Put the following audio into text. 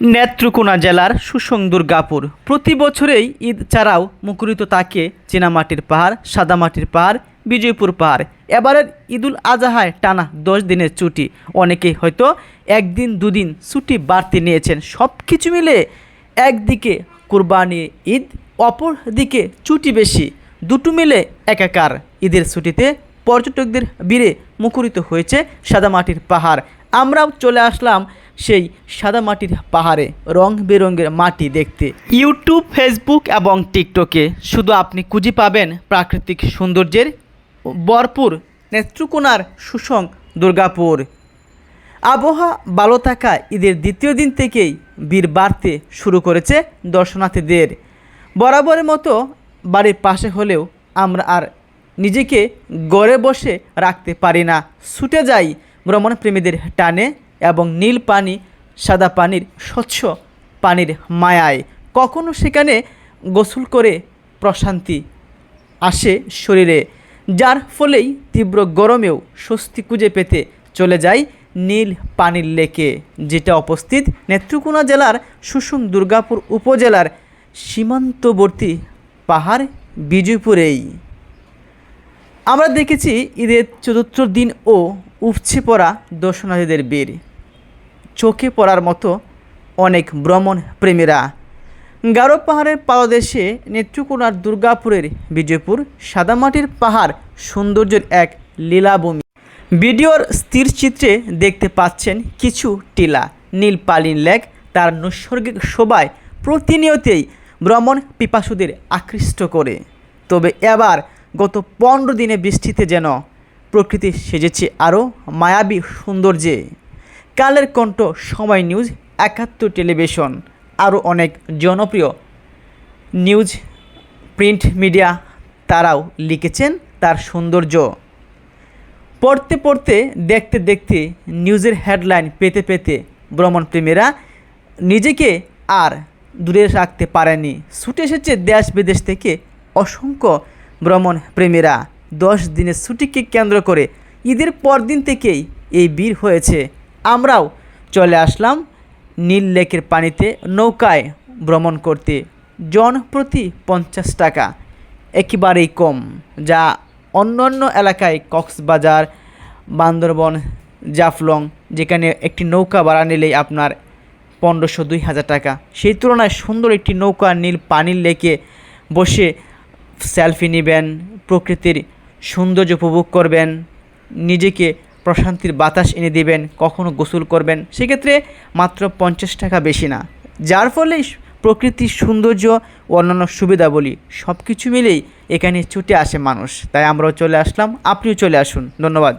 নেত্রকোনা জেলার সুসং দুর্গাপুর প্রতি বছরেই ঈদ ছাড়াও মুখরিত থাকে চীনামাটির পাহাড়, সাদামাটির পাহাড়, বিজয়পুর পাহাড়। এবারের ঈদুল আজহায় টানা দশ দিনের ছুটি। অনেকে হয়তো একদিন, দুদিন ছুটি বাড়তি নিয়েছেন। সব কিছু মিলে একদিকে কুরবানি ঈদ অপর দিকে ছুটি বেশি। দুটো মিলে একাকার। ঈদের ছুটিতে পর্যটকদের ভিড়ে মুখরিত হয়েছে সাদামাটির পাহাড়। আমরাও চলে আসলাম সেই সাদা মাটির পাহাড়ে রং বেরঙের মাটি দেখতে। ইউটিউব, ফেসবুক এবং টিকটকে শুধু আপনি খুঁজে পাবেন প্রাকৃতিক সৌন্দর্যের ভরপুর নেত্রকোনার সুসং দুর্গাপুর। আবহাওয়া ভালো থাকা ঈদের দ্বিতীয় দিন থেকেই বীর বাড়তে শুরু করেছে দর্শনার্থীদের। বরাবরের মতো বাড়ির পাশে হলেও আমরা আর নিজেকে গড়ে বসে রাখতে পারি না। ছুটে যাই ভ্রমণপ্রেমীদের টানে। এবং নীল পানি সাদা পানির, স্বচ্ছ পানির মায়ায়। কখনো সেখানে গোসল করে প্রশান্তি আসে শরীরে, যার ফলেই তীব্র গরমেও স্বস্তি খুঁজে পেতে চলে যায় নীল পানির লেকে, যেটা উপস্থিত নেত্রকোনা জেলার সুসুম দুর্গাপুর উপজেলার সীমান্তবর্তী পাহাড় বিজয়পুরেই। আমরা দেখেছি ঈদের চতুর্থ দিন ও উপছে পড়া দর্শনার্থীদের বীর চোখে পড়ার মতো অনেক ভ্রমণ প্রেমীরা। গারো পাহাড়ের পাদদেশে নেত্রকোনার দুর্গাপুরের বিজয়পুর সাদামাটির পাহাড় সৌন্দর্যের এক লীলাভূমি। ভিডিওর স্থির চিত্রে দেখতে পাচ্ছেন কিছু টিলা, নীল পালিন লেক, তার নৈসর্গিক শোভায় প্রতিনিয়তেই ভ্রমণ পিপাসুদের আকৃষ্ট করে। তবে এবার গত পনেরো দিনে বৃষ্টিতে যেন প্রকৃতি সেজেছে আরও মায়াবী সৌন্দর্যে। কালের কণ্ঠ সময় নিউজ একাত্তর টেলিভিশন। আরও অনেক জনপ্রিয় নিউজ প্রিন্ট মিডিয়া তারাও লিখেছেন তার সৌন্দর্য। পড়তে পড়তে, দেখতে দেখতে নিউজের হেডলাইন পেতে পেতে ভ্রমণপ্রেমীরা নিজেকে আর দূরে রাখতে পারেনি। ছুটে এসেছে দেশ বিদেশ থেকে অসংখ্য ভ্রমণ প্রেমীরা দশ দিনের ছুটিকে কেন্দ্র করে ঈদের পরদিন থেকেই এই বীর হয়েছে। আমরাও চলে আসলাম নীল লেকের পানিতে নৌকায় ভ্রমণ করতে। জন প্রতি পঞ্চাশ টাকা, একেবারেই কম, যা অন্যান্য এলাকায় কক্সবাজার, বান্দরবন, জাফলং, যেখানে একটি নৌকা ভাড়া নিলেই আপনার পনেরোশো দুই হাজার টাকা। সেই তুলনায় সুন্দর একটি নৌকা নীল পানির লেকে বসে সেলফি নেবেন, প্রকৃতির সৌন্দর্য উপভোগ করবেন, নিজেকে প্রশান্তির বাতাস এনে দিবেন কখনও গোসল করবেন, সেক্ষেত্রে মাত্র পঞ্চাশ টাকা বেশি না। যার ফলে প্রকৃতির সৌন্দর্য ও অন্যান্য সুবিধাবলী সব কিছু মিলেই এখানে ছুটে আসে মানুষ। তাই আমরাও চলে আসলাম, আপনিও চলে আসুন। ধন্যবাদ।